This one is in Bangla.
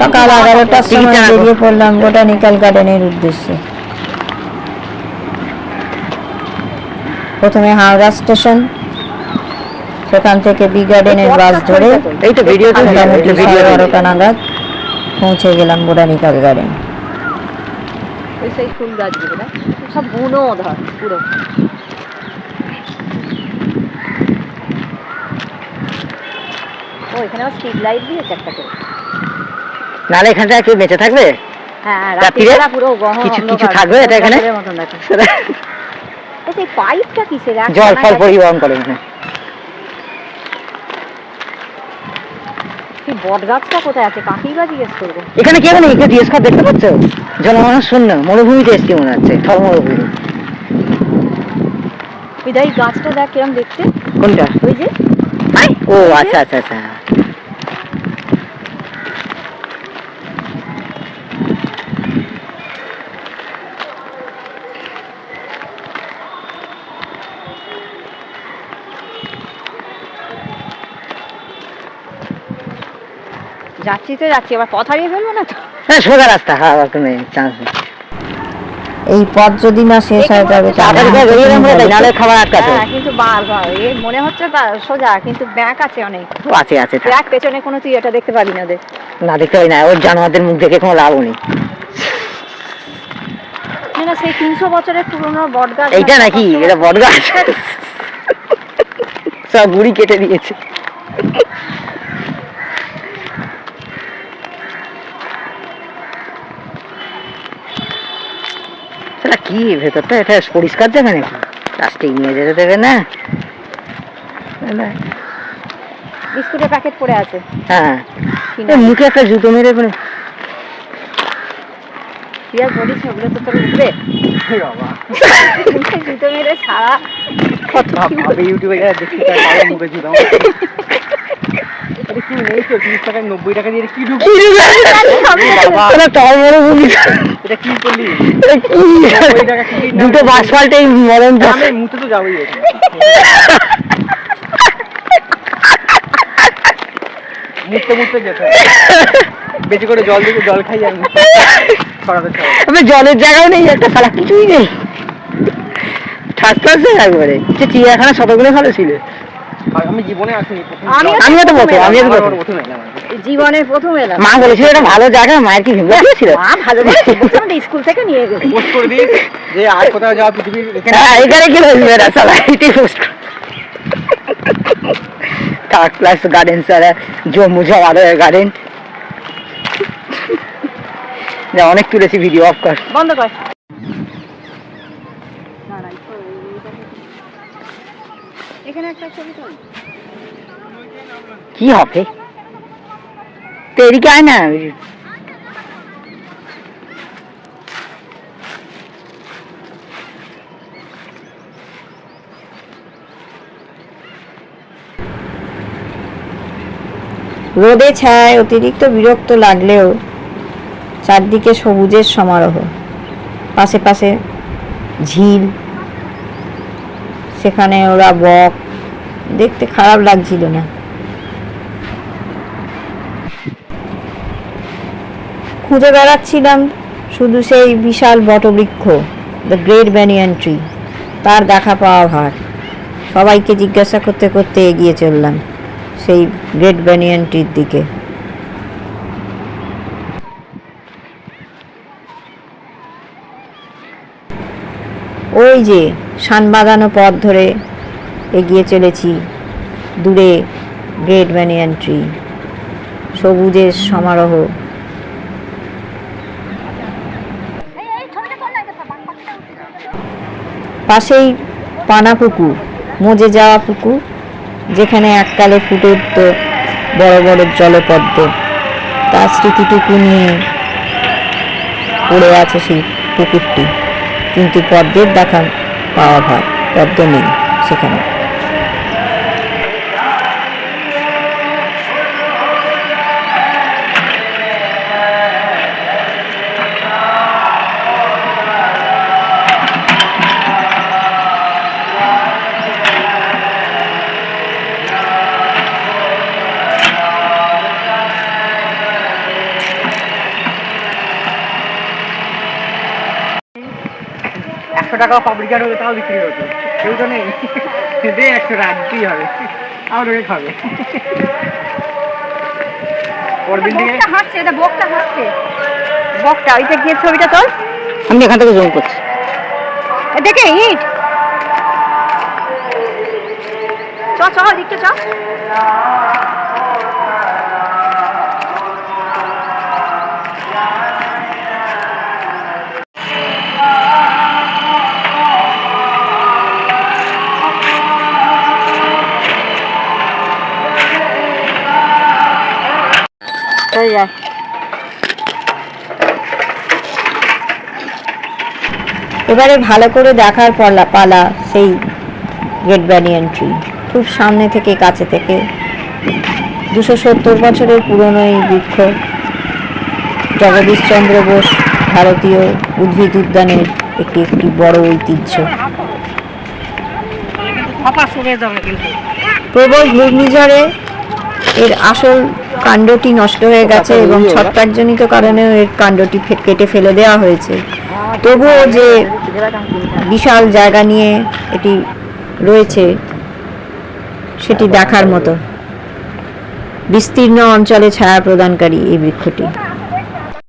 সকাল এগারোটার সময় বেরিয়ে পড়লাম বোটানিক্যাল গার্ডেনের উদ্দেশ্যে। প্রথমে হাওড়া স্টেশন সেখান থেকে বি গার্ডেনের বাস ধরে মোটামুটি সাড়ে বারোটা নাগাদ পৌঁছে গেলাম বোটানিক্যাল গার্ডেন। ফুল গাছগুলো সব বুনো ধর পুরো। ও এখানে আবার স্ট্রিট লাইট দিয়েছে একটা করে নাহলে এখানটা কেউ বেঁচে থাকবে? হ্যাঁ রাত্রিরে পুরো গহন কিছু- কিছু থাকবে এটা এখানে? পাইপটা জল ফল পরিবহন করে এখানে। কি বট গাছটা কোথায় আছে? কাকেই বা জিজ্ঞেস করব। এখানে কেউ নেই কেউ জিজ্ঞেস কর দেখতে পাচ্ছ? জনমানস শূন্য মরুভূমিতে এসছি মনে হচ্ছে থর মরুভূমি। বিদায় গাছটা দেখ কিরম দেখতে। কোনটা? ওই যে। ও আচ্ছা আচ্ছা আচ্ছা। যাচ্ছি তো যাচ্ছি আবার পথ হারিয়ে ফেলব না তো? হ্যাঁ সোজা রাস্তা হ্যাঁ কোনো চান্স নেই। এই পথ যদি না শেষ হয় যাব নাহলে খাবার আটকাতে। হ্যাঁ কিন্তু বার বার এ মনে হচ্ছে তা সোজা কিন্তু ব্যাক আছে অনেক। আছে আছে। ব্যাক পেছনে কোনো তুই এটা দেখতে পাবি না দেখ না দেখতে পাই না ওর জানোয়ারদের মুখ দেখে কোনো লাভও নেই। না সেই তিনশো বছরের পুরনো বট গাছ এইটা নাকি? এটা বট গাছ সব গুড়ি কেটে দিয়েছে। সেটা কি? ভেতরটা এটা পরিষ্কার দেবে নাকি প্লাস্টিক নিয়ে যেতে দেবে না। বিস্কুটের প্যাকেট পড়ে আছে। হ্যাঁ। মুখে একটা জুতো মেরে মানে তুই আর বলিস না, ওগুলো তো তোর উঠবে জুতো মেরে সারা ইউটিউবে দেখি তার মুখে জুতা কি নেই তো তিরিশ টাকায় নব্বই টাকা দিয়ে কি ঢুক এটা কি করলি? দুটো বাস পাল্টে মরণ তো আমি মুতে তো যাবোই যেতে বেশি করে জল দিয়ে জল খাই আর জলের জায়গাও নেই একটা সালা কিছুই নেই। ঠাস ঠাস একবারে। সে চিড়িয়াখানা শতগুলো ভালো ছিল। আমি জীবনে আসিনি আমিও তো বটে আমিও তো প্রথম। এলাম জীবনের প্রথম এলাম। মা বলেছিল এটা ভালো জায়গা মায়ের কি ভেবে দিয়েছিল মা ভালো বলেছে, বলছে আমাদের স্কুল থেকে নিয়ে গেছে। পোস্ট করে দিস যে আর কোথাও যাওয়া পৃথিবীর হ্যাঁ এখানে কি বলবে না সালা এটাই post third class garden sir Jammu garden অনেক তুলেছি ভিডিও অফ কর। বন্ধ কর। এখানে একটা ছবি তোল। কি হবে? তো এদিকে আয় না। রোদে ছায় অতিরিক্ত বিরক্ত লাগলেও চারদিকে সবুজের সমারোহ। পাশে পাশে ঝিল সেখানে ওরা বক দেখতে খারাপ লাগছিল না। খুঁজে বেড়াচ্ছিলাম শুধু সেই বিশাল বটবৃক্ষ দ্য গ্রেট ব্যানিয়ান ট্রি তার দেখা পাওয়া ভার সবাইকে জিজ্ঞাসা করতে করতে এগিয়ে চললাম সেই গ্রেট ব্যানিয়ান ট্রির দিকে। ওই যে শান বাগানো পথ ধরে এগিয়ে চলেছি। দূরে গ্রেট ব্যানিয়ান ট্রি সবুজের সমারোহ। পাশেই পানা পুকুর মজে যাওয়া পুকুর, যেখানে এককালে ফুটে উঠত বড় বড় জলপদ্ম। তার স্মৃতিটুকু নিয়ে পড়ে আছে সেই পুকুরটি। কিন্তু পদ্মের দেখা পাওয়া ভার পদ্ম নেই সেখানে। একশো টাকা পাবলিকার হলে তাও বিক্রি হতো। কেউ তো নেই দে একশো টাকা দিতেই হবে। আমার ওকে খাবে। এটা বকটা হাঁটছে। বকটা ওইটা গিয়ে ছবিটা তোল আমি এখান থেকে জুম করছি। দেখে ইট। চ চ দিকটা চ। চলে যায় এবারে ভালো করে দেখার পালা পালা সেই রেড ব্যানিয়ান ট্রি। খুব সামনে থেকে কাছে থেকে। দুশো সত্তর বছরের পুরনো এই বৃক্ষ। জগদীশচন্দ্র বোস ভারতীয় উদ্ভিদ উদ্যানের একটি একটি বড় ঐতিহ্য। প্রবল ঘূর্ণিঝড়ে এর আসল কাণ্ডটি নষ্ট হয়ে গেছে এবং ছত্রাকজনিত কারণেও এর কাণ্ডটি কেটে ফেলে দেওয়া হয়েছে। তবুও যে বিশাল জায়গা নিয়ে এটি রয়েছে সেটি দেখার মতো। বিস্তীর্ণ অঞ্চলে ছায়া প্রদানকারী এই বৃক্ষটি।